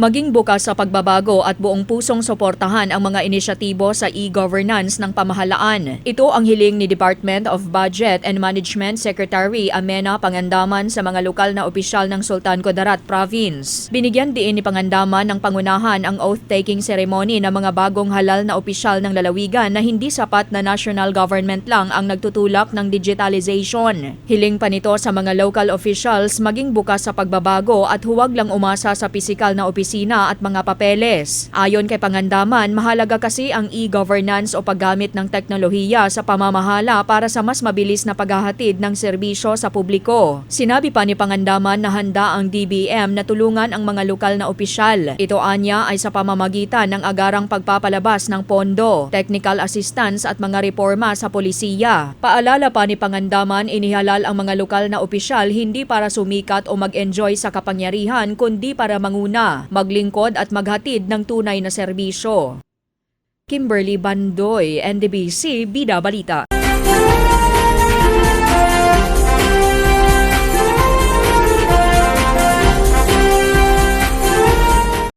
Maging bukas sa pagbabago at buong pusong suportahan ang mga inisyatibo sa e-governance ng pamahalaan. Ito ang hiling ni Department of Budget and Management Secretary Amena Pangandaman sa mga lokal na opisyal ng Sultan Kudarat Province. Binigyan diin ni Pangandaman ng pangunahan ang oath-taking ceremony ng mga bagong halal na opisyal ng lalawigan na hindi sapat na national government lang ang nagtutulak ng digitalization. Hiling pa nito sa mga local officials maging bukas sa pagbabago at huwag lang umasa sa pisikal na opisina at mga papeles. Ayon kay Pangandaman, mahalaga kasi ang e-governance o paggamit ng teknolohiya sa pamamahala para sa mas mabilis na paghahatid ng serbisyo sa publiko. Sinabi pa ni Pangandaman na handa ang DBM na tulungan ang mga lokal na opisyal. Ito anya ay sa pamamagitan ng agarang pagpapalabas ng pondo, technical assistance at mga reforma sa polisiya. Paalala pa ni Pangandaman, inihalal ang mga lokal na opisyal hindi para sumikat o mag-enjoy sa kapangyarihan kundi para manguna, maglingkod at maghatid ng tunay na serbisyo. Kimberly Bandoy, NDBC, Bida Balita.